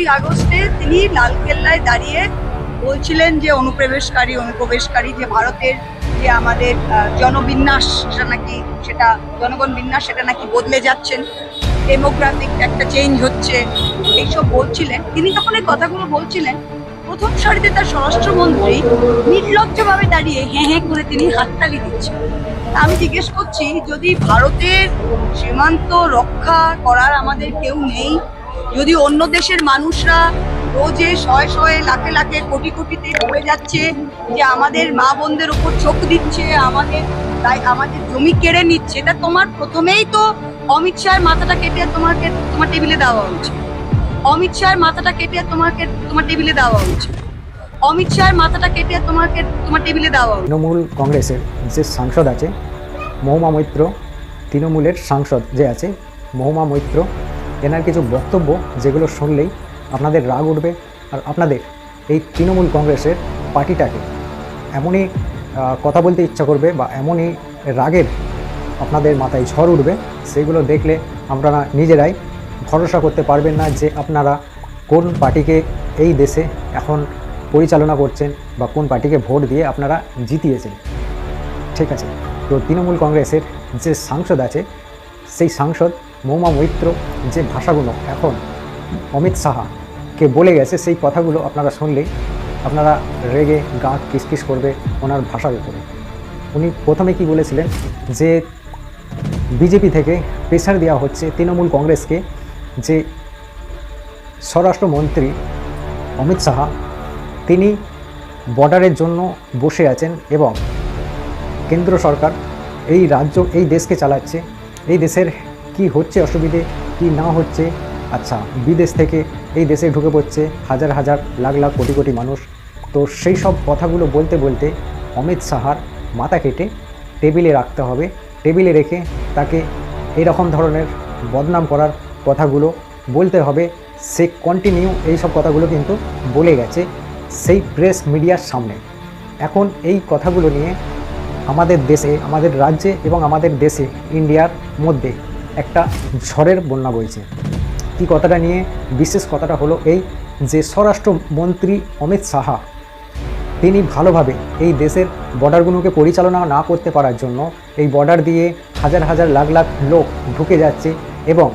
পাঁচই আগস্টে তিনি লালকেল্লায় দাঁড়িয়ে বলছিলেন যে অনুপ্রবেশকারী অনুপ্রবেশকারী যে ভারতের যে আমাদের জনবিন্যাস, সেটা নাকি, সেটা জনগণ বিন্যাস, সেটা নাকি বদলে যাচ্ছেন ডেমোগ্রাফিক একটা চেঞ্জ হচ্ছে, এইসব বলছিলেন। তিনি যখন এই কথাগুলো বলছিলেন। প্রথম সারিতে তার স্বরাষ্ট্রমন্ত্রী নির্লজ্জভাবে দাঁড়িয়ে হ্যাঁ হ্যাঁ করে তিনি হাততালি দিচ্ছেন। আমি জিজ্ঞেস করছি, যদি ভারতের সীমান্ত রক্ষা করার আমাদের কেউ নেই যদি অন্য দেশের মানুষরা রোজে শয়ে শয়ে লাখে লাখে কোটি কোটিতে পড়ে যাচ্ছে, যে আমাদের মা বোনদের উপর চোখ দিচ্ছে, আমাদের তাই আমাদের জমি কেড়ে নিচ্ছে তা তোমার প্রথমেই তো অমিত শাহের মাথাটা কেটে তোমাকে, তোমার টেবিলে দেওয়া উচিত। অমিত শাহের মাথাটা কেটে তোমাকে, তোমার টেবিলে দেওয়া উচিত। অমিত শাহের মাথাটা কেটে তোমাকে, তোমার টেবিলে দেওয়া তৃণমূল কংগ্রেসের যে সাংসদ আছে, মহুমা মৈত্র, তৃণমূলের সাংসদ যে আছে, মহুমা মৈত্র এনার কিছু বক্তব্য যেগুলো শুনলেই আপনাদের রাগ উঠবে আর আপনাদের এই তৃণমূল কংগ্রেসের পার্টিটাকে এমনই কথা বলতে ইচ্ছা করবে বা এমনই রাগের আপনাদের মাথায় ঝড় উঠবে, সেগুলো দেখলে আপনারা নিজেরাই ভরসা করতে পারবেন না যে আপনারা কোন পার্টিকে এই দেশে এখন পরিচালনা করছেন বা কোন পার্টিকে ভোট দিয়ে আপনারা জিতিয়েছেন। ঠিক আছে, তো তৃণমূল কংগ্রেসের যে সাংসদ আছে, সেই সাংসদ মৌমা মৈত্র যে ভাষাগুলো এখন অমিত সাহাকে বলে গেছে, সেই কথাগুলো আপনারা শুনলেই আপনারা রেগে গা কিসকিস করবে ওনার ভাষার উপরে। উনি প্রথমে কি বলেছিলেন যে বিজেপি থেকে প্রেশার দেওয়া হচ্ছে তৃণমূল কংগ্রেসকে যে স্বরাষ্ট্রমন্ত্রী অমিত সাহা, তিনি বর্ডারের জন্য বসে আছেন এবং কেন্দ্র সরকার এই রাজ্য, এই দেশকে চালাচ্ছে। এই দেশের কি হচ্ছে অসুবিধে, কি না হচ্ছে? আচ্ছা বিদেশ থেকে এই দেশে ঢুকে পড়ছে হাজার হাজার, লাখ লাখ, কোটি কোটি মানুষ। তো সেই সব কথাগুলো বলতে বলতে অমিত সাহার মাথা কেটে টেবিলে রাখতে হবে। টেবিলে রেখে তাকে এরকম ধরনের বদনাম করার কথাগুলো বলতে হবে। সে কন্টিনিউ এই সব কথাগুলো কিন্তু বলে গেছে সেই প্রেস মিডিয়ার সামনে। এখন এই কথাগুলো নিয়ে আমাদের দেশে, আমাদের রাজ্যে এবং আমাদের দেশে ইন্ডিয়ার মধ্যে একটা ঝড়ের বন্যা বইছে। কি কথাটা নিয়ে? বিশেষ কথাটা হলো এই যে স্বরাষ্ট্রমন্ত্রী অমিত সাহা, তিনি ভালোভাবে এই দেশের বর্ডারগুলোকে পরিচালনা না করতে পারার জন্য এই বর্ডার দিয়ে হাজার হাজার লাখ লাখ লোক ঢুকে যাচ্ছে এবং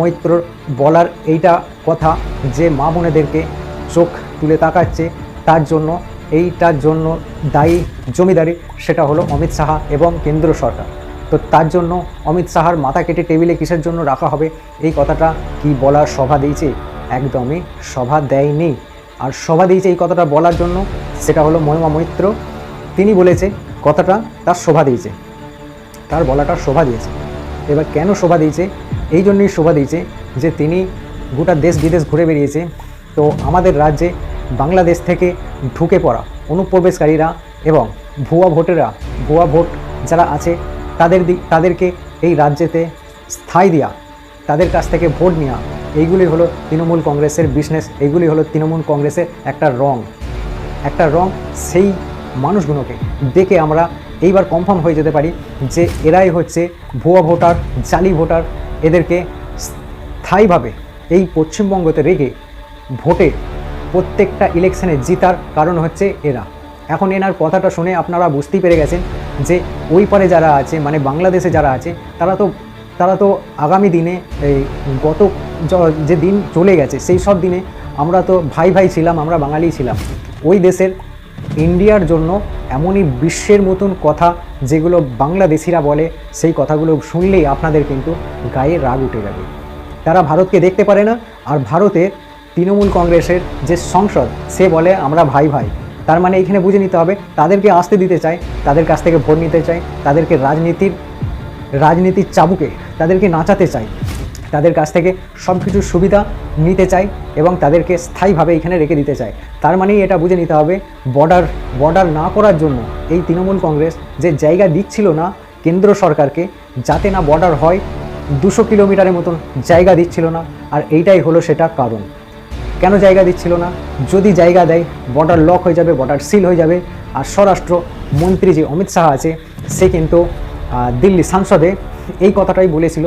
মৈত্রর বলার এইটা কথা যে মা বোনেদেরকে চোখ তুলে তাকাচ্ছে, তার জন্য, এইটার জন্য দায়ী জমিদারি সেটা হলো অমিত সাহা এবং কেন্দ্র সরকার। তো তার জন্য অমিত সাহার মাথা কেটে টেবিলে কিসের জন্য রাখা হবে? এই কথাটা কি বলার সভা দিয়েছে? একদমই সভা দেয়নি। আর সভা দিয়েছে এই কথাটা বলার জন্য সেটা হলো মহিমা মৈত্র। তিনি বলেছে, কথাটা তার শোভা দিয়েছে। তার বলাটা শোভা দিয়েছে। এবার কেন শোভা দিয়েছে? এই জন্যই শোভা দিয়েছে যে তিনি গোটা দেশ বিদেশ ঘুরে বেরিয়েছে তো আমাদের রাজ্যে বাংলাদেশ থেকে ঢুকে পড়া অনুপ্রবেশকারীরা এবং ভুয়া ভোটেরা ভুয়া ভোট যারা আছে তাদের তাদেরকে এই রাজ্যেতে স্থায়ী দেওয়া তাদের কাছ থেকে ভোট নেওয়া এইগুলি হলো তৃণমূল কংগ্রেসের বিজনেস এইগুলি হলো তৃণমূল কংগ্রেসের একটা রং। একটা রং সেই মানুষগুলোকে দেখে আমরা এইবার কনফার্ম হয়ে যেতে পারি যে এরাই হচ্ছে ভুয়া ভোটার, জালি ভোটার, এদেরকে স্থায়ীভাবে এই পশ্চিমবঙ্গতে রেখে ভোটে প্রত্যেকটা ইলেকশনে জিতার কারণ হচ্ছে এরা। এখন এনার কথাটা শুনে আপনারা বুঝতেই পেরে গেছেন যে ওই পারে যারা আছে মানে বাংলাদেশে যারা আছে, তারা তো তারা তো আগামী দিনে এই গত যে দিন চলে গেছে, সেই সব দিনে আমরা তো ভাই ভাই ছিলাম, আমরা বাঙালি ছিলাম। ওই দেশের ইন্ডিয়ার জন্য এমনই বিশ্বের মতন কথা যেগুলো বাংলাদেশিরা বলে, সেই কথাগুলো শুনলেই আপনাদের কিন্তু গায়ে রাগ উঠে যাবে। তারা ভারতকে দেখতে পারে না, আর ভারতের তৃণমূল কংগ্রেসের যে সংসদ, সে বলে, আমরা ভাই ভাই। তার মানে এখানে বুঝে নিতে হবে, তাদেরকে আসতে দিতে চায়, তাদের কাছ থেকে ভোট নিতে চায়, তাদেরকে রাজনীতির রাজনীতির চাবুকে তাদেরকে নাচাতে চায়, তাদের কাছ থেকে সব কিছু সুবিধা নিতে চাই এবং তাদেরকে স্থায়ীভাবে এখানে রেখে দিতে চায়। তার মানেই এটা বুঝে নিতে হবে, বর্ডার বর্ডার না করার জন্য এই তৃণমূল কংগ্রেস যে জায়গা দিচ্ছিল না কেন্দ্র সরকারকে, যাতে না বর্ডার হয়, দুশো কিলোমিটারের মতন জায়গা দিচ্ছিল না, আর এইটাই হলো সেটা কারণ। কেন জায়গা দিচ্ছিল না? যদি জায়গা দেয় বর্ডার লক হয়ে যাবে বর্ডার সিল হয়ে যাবে। আর স্বরাষ্ট্র মন্ত্রী যে অমিত শাহ আছে, সে কিন্তু দিল্লি সাংসদে এই কথাটাই বলেছিল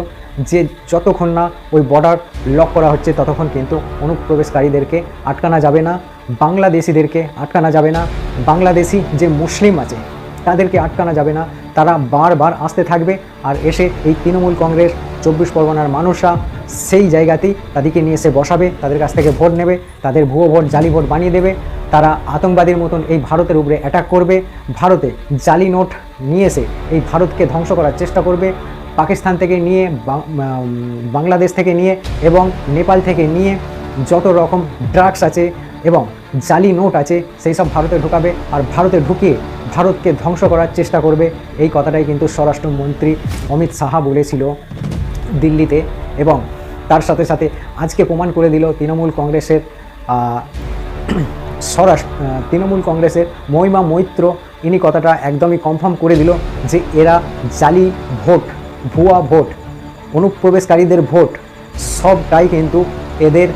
যে যতক্ষণ না ওই বর্ডার লক করা হচ্ছে, ততক্ষণ কিন্তু অনুপ্রবেশকারীদেরকে আটকানো যাবে না, বাংলাদেশিদেরকে আটকানো যাবে না। বাংলাদেশি যে মুসলিম আছে, তাদেরকে আটকানো যাবে না। তারা বারবার আসতে থাকবে। আর এসে এই তৃণমূল কংগ্রেস, চব্বিশ পরগনার মানুষরা সেই জায়গাতেই তাদেরকে নিয়ে এসে বসাবে, তাদের কাছ থেকে ভোট নেবে, তাদের ভুয়ো ভোট, জালি ভোট বানিয়ে দেবে, তারা আতঙ্কবাদীর মতন এই ভারতের উপরে অ্যাটাক করবে, ভারতে জালি নোট নিয়ে এসে এই ভারতকে ধ্বংস করার চেষ্টা করবে, পাকিস্তান থেকে নিয়ে বাংলাদেশ থেকে নিয়ে এবং নেপাল থেকে নিয়ে যত রকম ড্রাগস আছে এবং জালি নোট আছে, সেই সব ভারতে ঢুকাবে আর ভারতে ঢুকিয়ে ভারতকে ধ্বংস করার চেষ্টা করবে, এই কথাটাই কিন্তু স্বরাষ্ট্রমন্ত্রী অমিত সাহা বলেছিল দিল্লিতে এবং তার সাথে সাথে আজকে প্রমাণ করে দিল তৃণমূল কংগ্রেসের স্বরাষ্ট্র তৃণমূল কংগ্রেসের মহিমা মৈত্র। ইনি কথাটা একদমই কনফার্ম করে দিল যে এরা জালি ভোট, ভুয়া ভোট, অনুপ্রবেশকারীদের ভোট, সবটাই কিন্তু এদের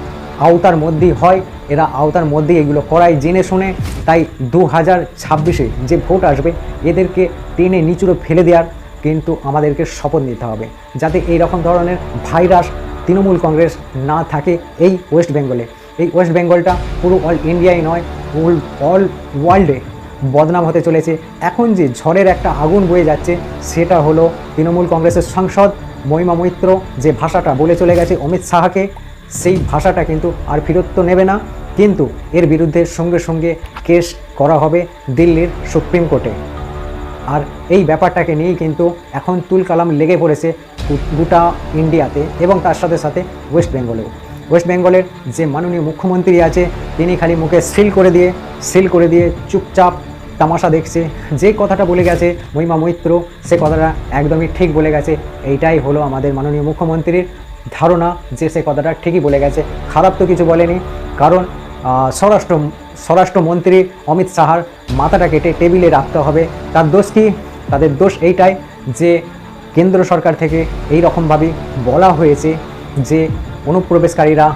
আওতার মধ্যেই হয়। এরা আওতার মধ্যেই এগুলো করায় জেনে শুনে। তাই দু হাজার ছাব্বিশে যে ভোট আসবে, এদেরকে টেনে নিচুড়ে ফেলে দেওয়ার কিন্তু আমাদেরকে শপথ নিতে হবে। যাতে এই রকম ধরনের ভাইরাস তৃণমূল কংগ্রেস না থাকে এই ওয়েস্ট বেঙ্গলে। এই ওয়েস্ট বেঙ্গলটা পুরো অল ইন্ডিয়ায় নয় অল অল ওয়ার্ল্ডে বদনাম হতে চলেছে। এখন যে ঝড়ের একটা আগুন বয়ে যাচ্ছে, সেটা হলো তৃণমূল কংগ্রেসের সাংসদ মহিমা মৈত্র যে ভাষাটা বলে চলে গেছে অমিত শাহকে, সেই ভাষাটা কিন্তু আর ফেরত তো নেবে না। কিন্তু এর বিরুদ্ধে সঙ্গে সঙ্গে কেস করা হবে দিল্লির সুপ্রিম কোর্টে। আর এই ব্যাপারটাকে নিয়েই কিন্তু এখন তুল কালাম লেগে পড়েছে গোটা ইন্ডিয়াতে এবং তার সাথে সাথে ওয়েস্ট বেঙ্গলেও। ওয়েস্ট বেঙ্গলের যে মাননীয় মুখ্যমন্ত্রী আছে, তিনি খালি মুখে সিল করে দিয়ে, সিল করে দিয়ে চুপচাপ তামাশা দেখছে। যে কথাটা বলে গেছে মহিমা মৈত্র, সে কথাটা একদমই ঠিক বলে গেছে। এইটাই হলো আমাদের মাননীয় মুখ্যমন্ত্রীর ধারণা যে সে কথাটা ঠিকই বলে গেছে। খারাপ তো কিছু বলেনি, কারণ স্বরাষ্ট্র, স্বরাষ্ট্রমন্ত্রী অমিত শাহার মাথাটা কেটে টেবিলে রাখতে হবে। তার দোষ কি? তাদের দোষ এইটাই যে কেন্দ্র সরকার থেকে এই রকমভাবে বলা হয়েছে যে অনুপ্রবেশকারীরা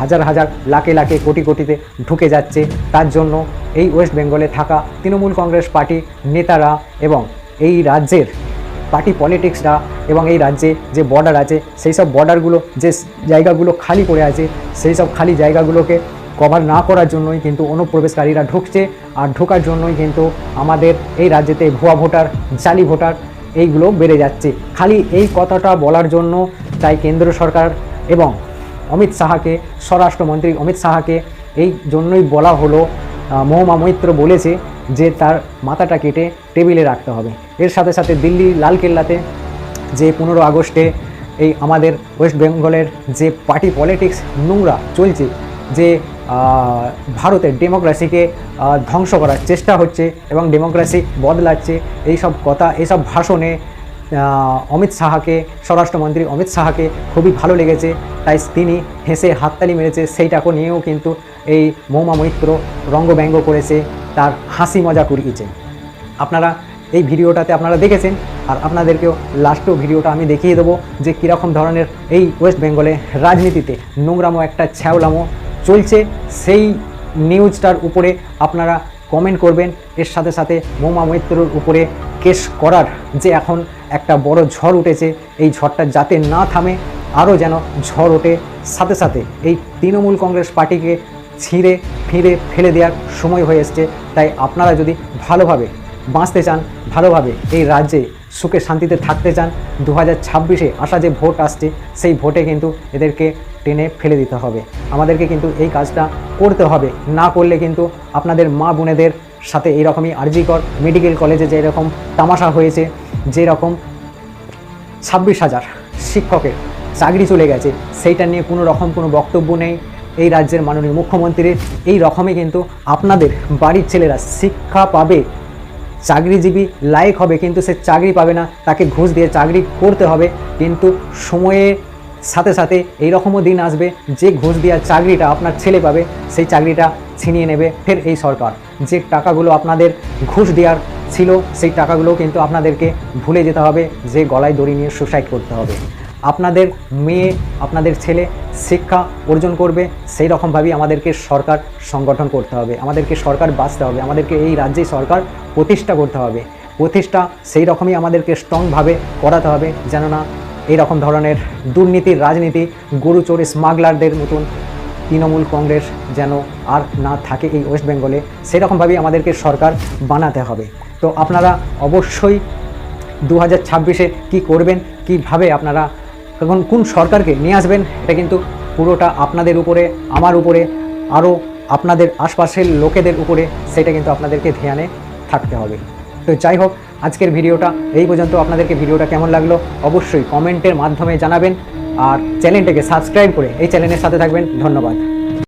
হাজার হাজার, লাখে লাখে, কোটি কোটিতে ঢুকে যাচ্ছে। তার জন্য এই ওয়েস্ট বেঙ্গলে থাকা তৃণমূল কংগ্রেস পার্টি নেতারা এবং এই রাজ্যের পার্টি পলিটিক্সরা এবং এই রাজ্যে যে বর্ডার আছে, সেই সব বর্ডারগুলো, যে জায়গাগুলো খালি পড়ে আছে, সেই সব খালি জায়গাগুলোকে কভার না করার জন্যই কিন্তু অনুপ্রবেশকারীরা ঢুকছে। আর ঢোকার জন্যই কিন্তু আমাদের এই রাজ্যেতে ভুয়া ভোটার, জালি ভোটার এইগুলো বেড়ে যাচ্ছে। খালি এই কথাটা বলার জন্য তাই কেন্দ্র সরকার এবং অমিত শাহকে, স্বরাষ্ট্রমন্ত্রী অমিত শাহকে এই জন্যই বলা হলো মহুমা মৈত্র বলেছে যে তার মাথাটা কেটে টেবিলে রাখতে হবে। এর সাথে সাথে দিল্লি লালকেল্লাতে যে পনেরো আগস্টে এই আমাদের ওয়েস্ট বেঙ্গলের যে পার্টি পলিটিক্স নোংরা চলছে, যে ভারতের ডেমোক্রেসিকে ধ্বংস করার চেষ্টা হচ্ছে এবং ডেমোক্রেসি বদলাচ্ছে। এইসব কথা, এইসব ভাষণে অমিত শাহকে, স্বরাষ্ট্রমন্ত্রী অমিত শাহকে খুবই ভালো লেগেছে। তাই তিনি হেসে হাততালি মেরেছে, সেইটাকে নিয়েও কিন্তু এই মৌমা মৈত্র রঙ্গব্যঙ্গ করেছে, তার হাসি মজা করিয়েছে আপনারা এই ভিডিওটাতে আপনারা দেখেছেন, আর আপনাদেরকেও লাস্টেও ভিডিওটা আমি দেখিয়ে দেবো যে কীরকম ধরনের এই ওয়েস্ট বেঙ্গলে রাজনীতিতে নোংরামো একটা ছ্যাওলামো চলছে, সেই নিউজটার উপরে আপনারা কমেন্ট করবেন। এর সাথে সাথে মৌমা মৈত্রর উপরে কেস করার যে এখন একটা বড় ঝড় উঠেছে, এই ঝড়টা যাতে না থামে, আরও যেন ঝড় ওঠে। সাথে সাথে এই তৃণমূল কংগ্রেস পার্টিকে ছিঁড়ে ফিরে ফেলে দেওয়ার সময় হয়ে এসছে। তাই আপনারা যদি ভালোভাবে বাঁচতে চান, ভালোভাবে এই রাজ্যে সুখে শান্তিতে থাকতে চান। দু হাজার ছাব্বিশে আসা যে ভোট আসছে, সেই ভোটে কিন্তু এদেরকে টেনে ফেলে দিতে হবে। আমাদেরকে কিন্তু এই কাজটা করতে হবে। না করলে কিন্তু আপনাদের মা বোনেদের সাথে এইরকমই আরজিকর মেডিকেল কলেজে যে এরকম তামাশা হয়েছে, যেরকম ছাব্বিশ হাজার শিক্ষকের চাকরি চলে গেছে, সেইটা নিয়ে কোনো রকম কোনো বক্তব্য নেই। এই রাজ্যের মাননীয় মুখ্যমন্ত্রীর এই রকমই কিন্তু আপনাদের বাড়ির ছেলেরা শিক্ষা পাবে। চাকরিজীবী লাইক হবে, কিন্তু সে চাকরি পাবে না, তাকে ঘুষ দিয়ে চাকরি করতে হবে। কিন্তু সময়ের সাথে সাথে এই রকমও দিন আসবে, যে ঘুষ দেওয়ার চাকরিটা আপনার ছেলে পাবে, সেই চাকরিটা ছিনিয়ে নেবে ফের এই সরকার। যে টাকাগুলো আপনাদের ঘুষ দেওয়ার ছিল, সেই টাকাগুলো কিন্তু আপনাদেরকে ভুলে যেতে হবে, যে গলায় দড়ি নিয়ে সুসাইড করতে হবে। আপনাদের মেয়ে, আপনাদের ছেলে শিক্ষা অর্জন করবে, সেই রকমভাবেই আমাদেরকে সরকার সংগঠন করতে হবে, আমাদেরকে সরকার বাঁচতে হবে, আমাদেরকে এই রাজ্যে সরকার প্রতিষ্ঠা করতে হবে। প্রতিষ্ঠা সেই রকমই আমাদেরকে স্ট্রংভাবে করাতে হবে যেন না এই রকম ধরনের দুর্নীতির রাজনীতি গরু গরুচোর স্মাগলারদের মতন তৃণমূল কংগ্রেস যেন আর না থাকে এই ওয়েস্ট বেঙ্গলে সেরকমভাবেই আমাদেরকে সরকার বানাতে হবে। তো আপনারা অবশ্যই দু হাজার ছাব্বিশে কী করবেন, কীভাবে আপনারা এখন কোন সরকারকে নিয়ে আসবেন, এটা কিন্তু পুরোটা আপনাদের উপরে, আমার উপরে, আরও আপনাদের আশপাশের লোকেদের উপরে, সেটা কিন্তু আপনাদেরকে ধ্যানে থাকতে হবে। তো যাই হোক, আজকের ভিডিওটা এই পর্যন্ত। আপনাদেরকে ভিডিওটা কেমন লাগল অবশ্যই কমেন্টের মাধ্যমে জানাবেন। আর চ্যানেলটাকে সাবস্ক্রাইব করে এই চ্যানেলের সাথে থাকবেন। ধন্যবাদ।